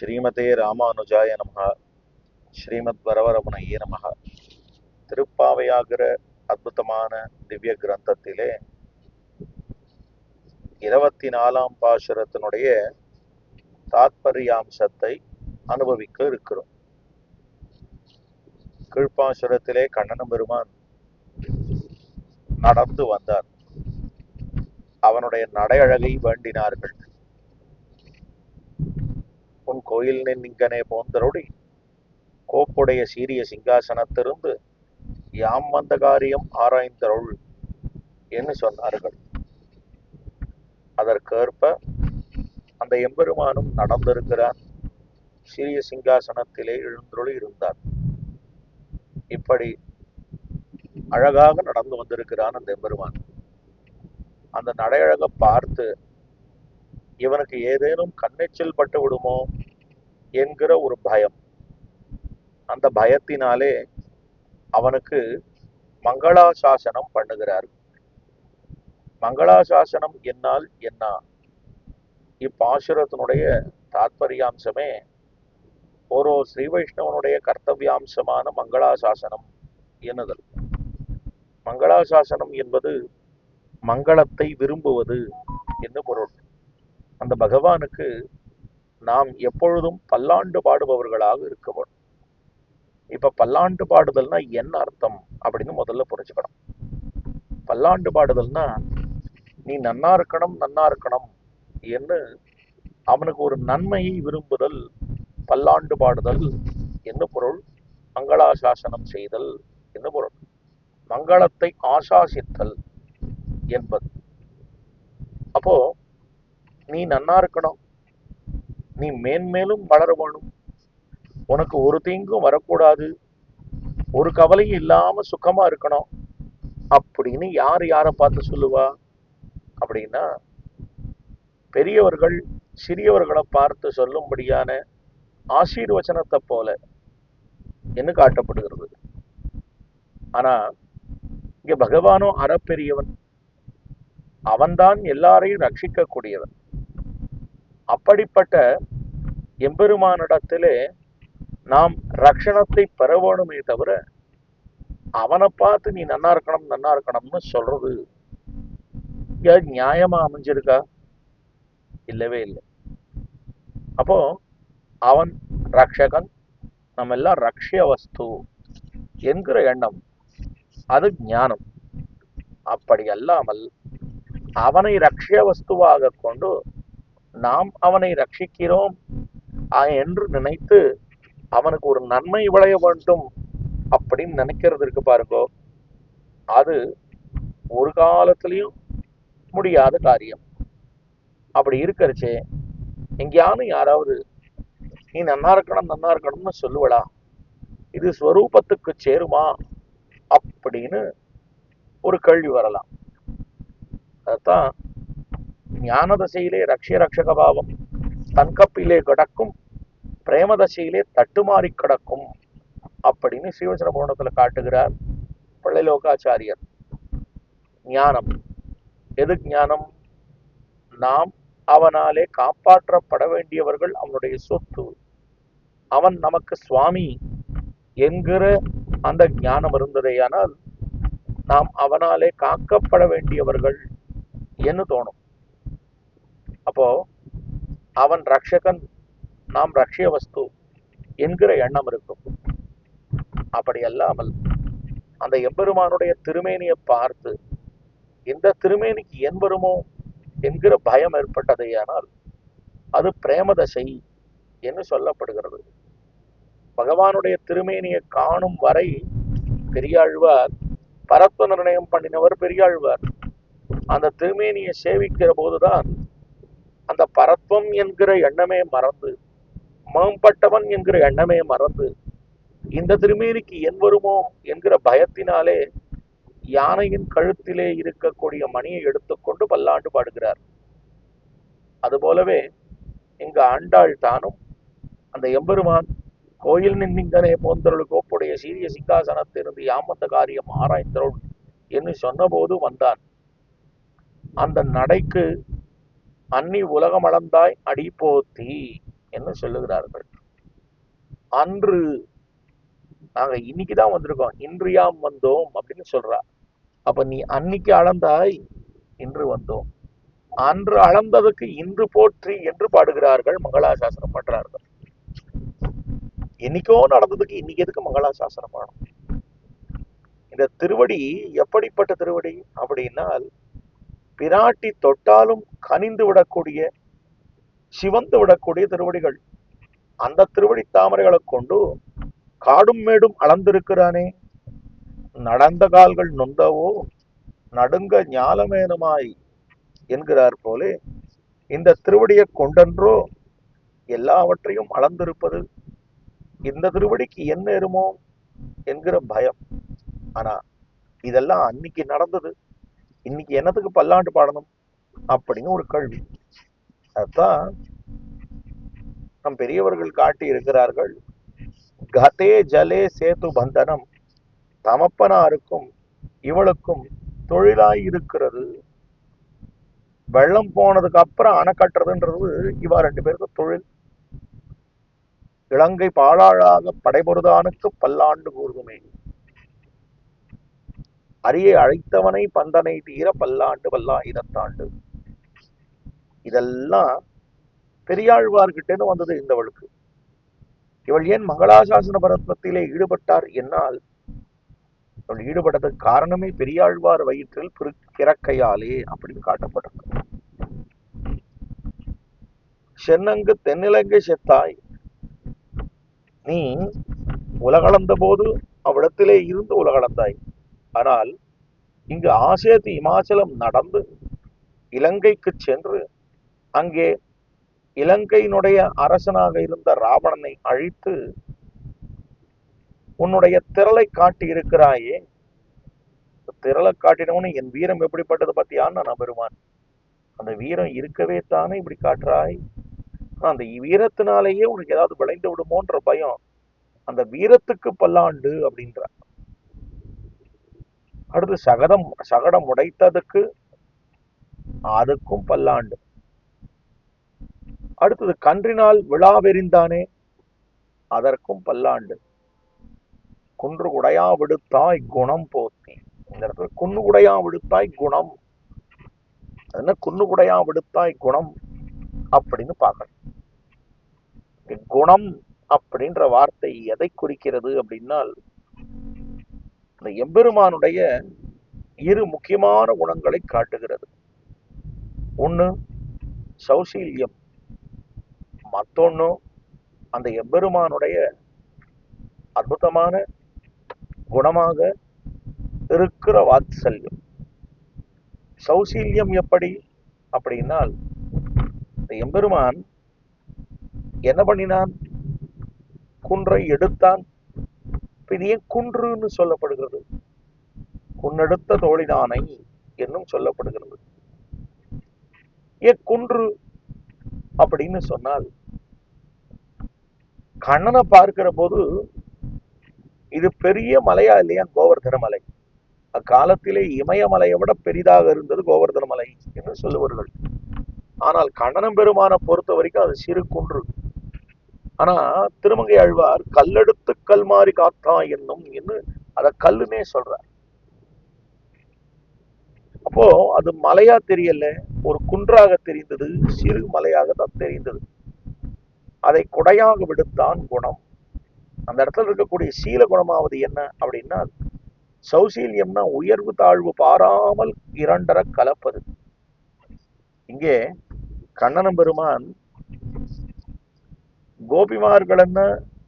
ஸ்ரீமதே ராமானுஜாய நமக ஸ்ரீமத் வரவரமணையே நமக திருப்பாவையாகிற அற்புதமான திவ்ய கிரந்தத்திலே இருபத்தி நாலாம் பாசுரத்தினுடைய தாத்பரியாம்சத்தை அனுபவிக்க இருக்கிறோம். கீழ்ப்பாசுரத்திலே கண்ணன பெருமான் நடந்து வந்தார். அவனுடைய நடையழகை வேண்டினார்கள். உன் கோயில் நின்னிங்கனே போந்தருடி. கோப்புடைய சீரிய சிங்காசனத்திலிருந்து யாம் வந்த காரியம் ஆராய்ந்தருள் என்று சொன்னார்கள். அதற்கேற்ப அந்த எம்பெருமானும் நடந்திருக்கிறார். சீரிய சிங்காசனத்திலே எழுந்தருளி இருந்தார். இப்படி அழகாக நடந்து வந்திருக்கிறான் அந்த எம்பெருமான். அந்த நடையழக பார்த்து இவனுக்கு ஏதேனும் கண்ணெச்சில் பட்டு விடுமோ என்கிற ஒரு பயம். அந்த பயத்தினாலே அவனுக்கு மங்களாசாசனம் பண்ணுகிறார் மங்களாசாசனம் என்னால் என்ன? இப்பாசுரத்தினுடைய தாத்பரியாம்சமே ஒரு ஸ்ரீ வைஷ்ணவனுடைய கர்த்தவியாம்சமான மங்களாசாசனம் எண்ணுதல் மங்களாசாசனம் என்பது மங்களத்தை விரும்புவது என்று பொருள். அந்த பகவானுக்கு நாம் எப்பொழுதும் பல்லாண்டு பாடுபவர்களாக இருக்க வேண்டும். இப்ப பல்லாண்டு பாடுதல்னா என்ன அர்த்தம் அப்படின்னு முதல்ல புரிஞ்சுக்கணும். பல்லாண்டு பாடுதல்னா நீ நன்னா இருக்கணும் நன்னா இருக்கணும் என்று அவனுக்கு ஒரு நன்மையை விரும்புதல் பல்லாண்டு பாடுதல் என்ன பொருள். மங்களாசாசனம் செய்தல் என்ன பொருள். மங்களத்தை ஆசாசித்தல் என்பது. அப்போ நீ நன்னா இருக்கணும். நீ மேன்மேலும் வளர வேணும். உனக்கு ஒரு தீங்கும் வரக்கூடாது. ஒரு கவலையும் இல்லாம சுகமா இருக்கணும். அப்படின்னு யார் யாரை பார்த்து சொல்லுவா? அப்படின்னா பெரியவர்கள் சிறியவர்களை பார்த்து சொல்லும்படியான ஆசீர்வச்சனத்தை போல என்ன காட்டப்படுகிறது? ஆனா இங்க பகவானும் அறப்பெரியவன். அவன்தான் எல்லாரையும் ரட்சிக்க கூடியவன் அப்படிப்பட்ட எம்பெருமானிடத்திலே நாம் ரட்சணத்தை பெற வேணுமே தவிர அவனை பார்த்து நீ நன்னா இருக்கணும் நன்னா இருக்கணும்னு சொல்றது நியாயமா அமைஞ்சிருக்கா? இல்லவே இல்லை. அப்போ அவன் ரக்ஷகன் நம்ம எல்லாம் ரக்ஷிய வஸ்து என்கிற எண்ணம் அது ஞானம். அப்படி அல்லாமல் அவனை ரக்ஷிய வஸ்துவாக கொண்டு நாம் அவனை ரட்சிக்கிறோம். என்று நினைத்து அவனுக்கு ஒரு நன்மை விளைய வேண்டும் அப்படின்னு நினைக்கிறது இருக்கு பாருங்கோ. அது ஒரு காலத்திலையும் முடியாத காரியம். அப்படி இருக்கிறச்சே எங்கேயானு யாராவது நீ நன்னா இருக்கணும் நன்னா இருக்கணும்னு சொல்லுவடா. இது ஸ்வரூபத்துக்கு சேருமா? அப்படின்னு ஒரு கேள்வி வரலாம். அதான் ஞானதசையிலே ரக்ஷிய ரக்ஷக பாவம் தன்கப்பிலே கிடக்கும் பிரேமதசையிலே தட்டுமாறி கிடக்கும் அப்படின்னு ஸ்ரீவசன புராணத்துல காட்டுகிறார் பிள்ளைலோகாச்சாரியர். ஞானம். எது ஞானம்? நாம் அவனாலே காப்பாற்றப்பட வேண்டியவர்கள் அவனுடைய சொத்து. அவன் நமக்கு சுவாமி என்கிற அந்த ஞானம் இருந்ததேயானால் நாம் அவனாலே காக்கப்பட வேண்டியவர்கள் என்று தோணும். அப்போ அவன் ரக்ஷகன் நாம் ரக்ஷிய வஸ்து என்கிற எண்ணம் இருக்கும். அப்படி அல்லாமல் அந்த எம்பெருமானுடைய திருமேனியை பார்த்து இந்த திருமேனிக்கு என் வருமோ? என்கிற பயம் ஏற்பட்டதேயானால் அது பிரேமதசை என்று சொல்லப்படுகிறது. பகவானுடைய திருமேனியை காணும் வரை பெரியாழ்வார் பரத்வ நிர்ணயம் பண்ணினவர் பெரியாழ்வார். அந்த திருமேனியை சேவிக்கிற போதுதான் அந்த பரத்வம் என்கிற எண்ணமே மறந்து மேம்பட்டவன் என்கிற எண்ணமே மறந்து இந்த திருமேனிக்கு என் வருமோ என்கிற பயத்தினாலே யானையின் கழுத்திலே இருக்கக்கூடிய மணியை எடுத்துக்கொண்டு பல்லாண்டு பாடுகிறார். அதுபோலவே இங்கு ஆண்டாள் தானும் அந்த எம்பெருமான் கோயில் நின்னிங்கனே போந்தருள் கோப்புடைய சீரிய சிங்காசனத்திலிருந்து யாமந்த காரியம் ஆராய்ந்தருள் என்று சொன்னபோது வந்தான். அந்த நடைக்கு அன்னி உலகமளந்தாய் அடி போத்தி என்று சொல்லுகிறார்கள். அன்று நாங்க இன்னைக்குதான் வந்திருக்கோம். இன்றியாம் வந்தோம் அப்படின்னு சொல்றா. அப்ப நீ அன்னைக்கு அளந்தாய் இன்று வந்தோம். அன்று அளந்ததுக்கு இன்று போற்றி என்று பாடுகிறார்கள் மங்களாசாசனம் பண்றார்கள் என்னைக்கோ நடந்ததுக்கு இன்னைக்கு எதுக்கு மங்களாசாசனம் பண்ணும் இந்த திருவடி எப்படிப்பட்ட திருவடி? அப்படின்னால் பிராட்டி தொட்டாலும் கனிந்து விடக்கூடிய சிவந்து விடக்கூடிய திருவடிகள். அந்த திருவடி தாமரைகளை கொண்டு காடும் மேடும் அளந்திருக்கிறானே. நடந்த கால்கள் நொந்தவோ நடுங்க ஞாலமேனுமாய் என்கிறார் போலே இந்த திருவடியை கொண்டன்றோ எல்லாவற்றையும் அளந்திருப்பது இந்த திருவடிக்கு என்ன இருமோ என்கிற பயம். ஆனா இதெல்லாம் அன்னைக்கு நடந்தது. இன்னைக்கு என்னத்துக்கு பல்லாண்டு பாடணும் அப்படின்னு ஒரு கேள்வி. அதான் நம் பெரியவர்கள் காட்டி இருக்கிறார்கள் கதே ஜலே சேது பந்தனம் தமப்பனாருக்கும் இவளுக்கும் தொழிலாய் இருக்கிறது. வெள்ளம் போனதுக்கு அப்புறம் அணை கட்டுறதுன்றது இவா ரெண்டு பேருக்கு தொழில். இலங்கை பாழாழாக படைபொருதானுக்கு பல்லாண்டு கூறுதுமே. அரியை அழைத்தவனை பந்தனை தீர பல்லாண்டு பல்லாயிரத்தாண்டு இதெல்லாம் பெரியாழ்வார்கிட்டேருந்து வந்தது இந்தவளுக்கு இவள் ஏன் மங்களாசாசன பரத்னத்திலே ஈடுபட்டார் என்னால்? இவள் ஈடுபட்டதுக்கு காரணமே பெரியாழ்வார் வயிற்றில் கிறக்கையாலே அப்படின்னு காட்டப்பட்டிருக்கு. சென்னங்கு தென்னிலங்கை செத்தாய். நீ உலகளந்த போது அவ்விடத்திலே இருந்து உலகளந்தாய். ஆனால் இங்கு ஆசேத்து இமாச்சலம் நடந்து இலங்கைக்கு சென்று அங்கே இலங்கையினுடைய அரசனாக இருந்த ராவணனை அழித்து உன்னுடைய திரளை காட்டி இருக்கிறாயே திரளை காட்டினவனு என் வீரம் எப்படிப்பட்டது பத்தியான்னு நான் பெறுவான் அந்த வீரம் இருக்கவே தானே இப்படி காட்டுறாய்? அந்த வீரத்தினாலேயே உனக்கு ஏதாவது விளைந்து விடுமோன்ற பயம் அந்த வீரத்துக்கு பல்லாண்டு அப்படின்றார். அடுத்து சகதம் சகடம் உடைத்ததுக்கு அதுக்கும் பல்லாண்டு. அடுத்தது கன்றினால் விழாவெறிந்தானே அதற்கும் பல்லாண்டு. குன்று குடையா விடுத்தாய் குணம் போத்தி இந்த இடத்துல குன்னு குடையா விடுத்தாய் குணம். என்ன? குன்னு குடையா விடுத்தாய் குணம் அப்படின்னு பார்க்கணும். குணம் அப்படின்ற வார்த்தை எதை குறிக்கிறது அப்படின்னால் இந்த எம்பெருமானுடைய இரு முக்கியமான குணங்களை காட்டுகிறது. ஒண்ணு சௌசீல்யம். மத்தொன்னு அந்த எம்பெருமானுடைய அற்புதமான குணமாக இருக்கிற வாத்சல்யம். சௌசீல்யம் எப்படி அப்படின்னால் இந்த எம்பெருமான் என்ன பண்ணினான்? குன்றை எடுத்தான். இது ஏன் குன்றுன்னு சொல்லப்படுகிறது. குன்னெடுத்த தோழிதானை என்னும் சொல்லப்படுகிறது. ஏன் குன்று அப்படின்னு சொன்னால் கண்ணனை பார்க்கிற போது இது பெரிய மலையா இல்லையா? கோவர்தன மலை. அக்காலத்திலே இமயமலையை விட பெரிதாக இருந்தது கோவர்தன மலை என்று சொல்லுவார்கள். ஆனால் கண்ணனம் பெருமானை பொறுத்த வரைக்கும் அது சிறு குன்று. ஆனா திருமங்கை ஆழ்வார் கல்லெடுத்து கல்மாரி காத்தா என்னும் என்று அத கல்லுனே சொல்றார். அப்போ அது மலையா தெரியல ஒரு குன்றாக தெரிந்தது சிறு மலையாக தான் தெரிந்தது. அதை குடையாக விடுத்தான் குணம். அந்த இடத்துல இருக்கக்கூடிய சீல குணமாவது என்ன அப்படின்னா சௌசீல்யம்னா உயர்வு தாழ்வு பாராமல் இரண்டர கலப்பது. இங்கே கண்ணனம் பெருமான் கோபிமார்கள் என்ன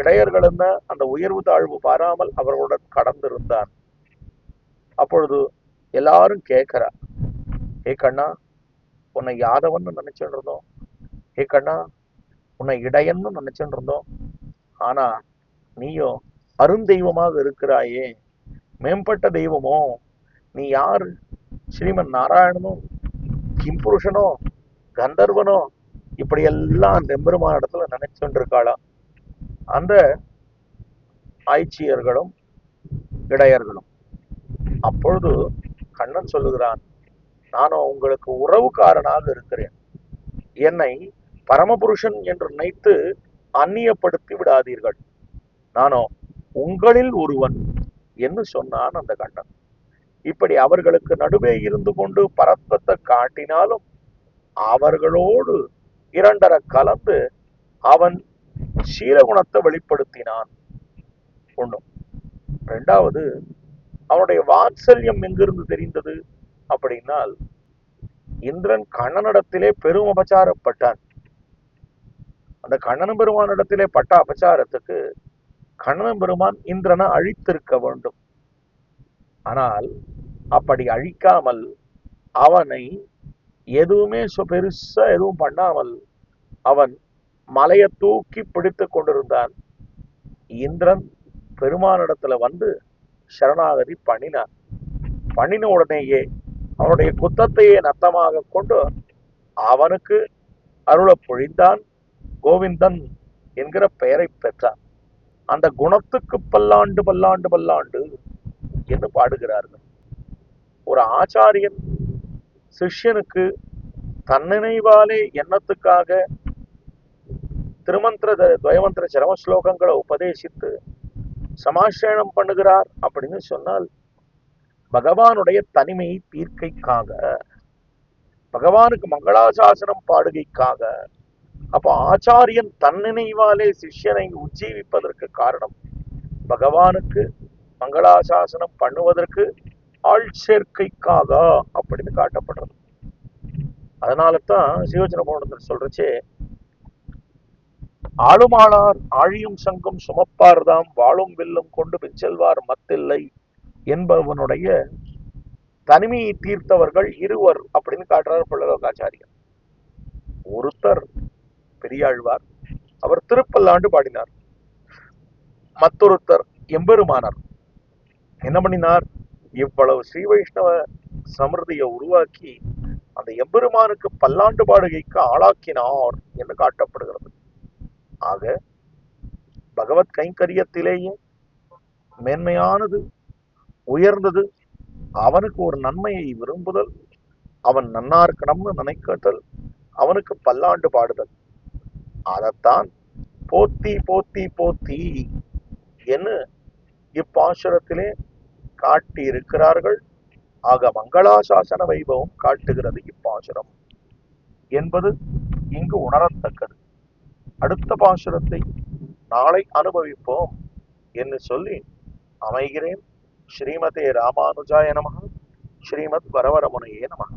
இடையர்கள் என்ன அந்த உயர்வு தாழ்வு பாராமல் அவர்களுடன் கடந்திருந்தான். அப்பொழுது எல்லாரும் கேட்கிறா ஏ கண்ணா உன்னை யாதவன்னு நினைச்சுட்டு இருந்தோம். ஏ கண்ணா உன்னை இடையன்னு நினைச்சுட்டு இருந்தோம். ஆனா நீயோ அருந்தெய்வமாக இருக்கிறாயே. மேம்பட்ட தெய்வமோ நீ யாரு? ஸ்ரீமன் நாராயணனோ கிம்புருஷனோ கந்தர்வனோ இப்படியெல்லாம் நெம்பெருமான இடத்துல நினைச்சுருக்காளாம் அந்த ஆய்ச்சியர்களும் இடையர்களும். அப்பொழுது கண்ணன் சொல்லுகிறான் நானும் உங்களுக்கு உறவுக்காரனாக இருக்கிறேன். என்னை பரமபுருஷன் என்று நினைத்து அந்நியப்படுத்தி விடாதீர்கள். நானோ உங்களில் ஒருவன் என்று சொன்னான் அந்த கண்ணன். இப்படி அவர்களுக்கு நடுவே இருந்து கொண்டு பரத்வத்தை காட்டினாலும் அவர்களோடு இரண்டர கலந்து அவன் சீரகுணத்தை வெளிப்படுத்தினான். ஒண்ணு. ரெண்டாவது அவனுடைய வாத்சல்யம் எங்கிருந்து தெரிந்தது? அப்படின்னால் இந்திரன் கண்ணனிடத்திலே பெரும் அபச்சாரப்பட்டான். அந்த கண்ணன் பெருமானிடத்திலே பட்ட அபச்சாரத்துக்கு கண்ணன் பெருமான் இந்திரனை அழித்திருக்க வேண்டும். ஆனால் அப்படி அழிக்காமல் அவனை எதுவுமே சொ- பெருசா எதுவும் பண்ணாமல் அவன் மலையை தூக்கி பிடித்து கொண்டிருந்தான். இந்திரன் பெருமானிடத்துல வந்து சரணாகதி பண்ணினான். பண்ணின உடனேயே அவனுடைய குத்தத்தையே நத்தமாக கொண்டு அவனுக்கு அருளை பொழிந்தான். கோவிந்தன் என்கிற பெயரை பெற்றான். அந்த குணத்துக்கு பல்லாண்டு பல்லாண்டு பல்லாண்டு என்று பாடுகிறார்கள். ஒரு ஆச்சாரியன் சிஷ்யனுக்கு தன்னினைவாலே எண்ணத்துக்காக திருமந்திர த- துவயமந்திர சிரம ஸ்லோகங்களை உபதேசித்து சமாசேனம் பண்ணுகிறார் அப்படின்னு சொன்னால் பகவானுடைய தனிமையை தீர்க்கைக்காக பகவானுக்கு மங்களாசாசனம் பாடுகைக்காக அப்போ ஆச்சாரியன் தன்னினைவாலே சிஷ்யனை உஜ்ஜீவிப்பதற்கு காரணம் பகவானுக்கு மங்களாசாசனம் பண்ணுவதற்கு ஆள் சேர்க்கைக்காக அப்படின்னு காட்டப்படுறது. அதனால தான் சிவஜன போனத்தில் சொல்றச்சே ஆளுமானார் ஆழியும் சங்கம் சுமப்பார்தாம் வாழும் வில்லும் கொண்டு பிச்செல்வார் மத்தில்லை என்பவனுடைய தனிமையை தீர்த்தவர்கள் இருவர் அப்படின்னு காட்டுறார் பிள்ளலோகாச்சாரியர் ஒருத்தர் பெரியாழ்வார் அவர் திருப்பல்லாண்டு பாடினார். மற்றொருத்தர் எம்பெருமானார். என்ன பண்ணினார்? இவ்வளவு ஸ்ரீ வைஷ்ணவ சமிருதியை உருவாக்கி அந்த எம்பெருமானுக்கு பல்லாண்டு பாடுகைக்கு ஆளாக்கினார் என்று காட்டப்படுகிறது. ஆக பகவத் கைங்கரியத்திலேயே மேன்மையானது உயர்ந்தது அவனுக்கு ஒரு நன்மையை விரும்புதல் அவன் நன்னா இருக்கணும்னு நினைக்கட்டல் அவனுக்கு பல்லாண்டு பாடுதல். அதைத்தான் போத்தி போத்தி போத்தி என்று இப்பாசுரத்திலே காட்டி இருக்கிறார்கள் ஆக மங்களாசாசன வைபவம் காட்டுகிறது இப்பாசுரம் என்பது இங்கு உணரத்தக்கது. அடுத்த பாசுரத்தை நாளை அனுபவிப்போம் என்று சொல்லி அமைகிறேன். ஸ்ரீமதே ராமானுஜாய நமக. ஸ்ரீமத் வரவரமுனையே நமக.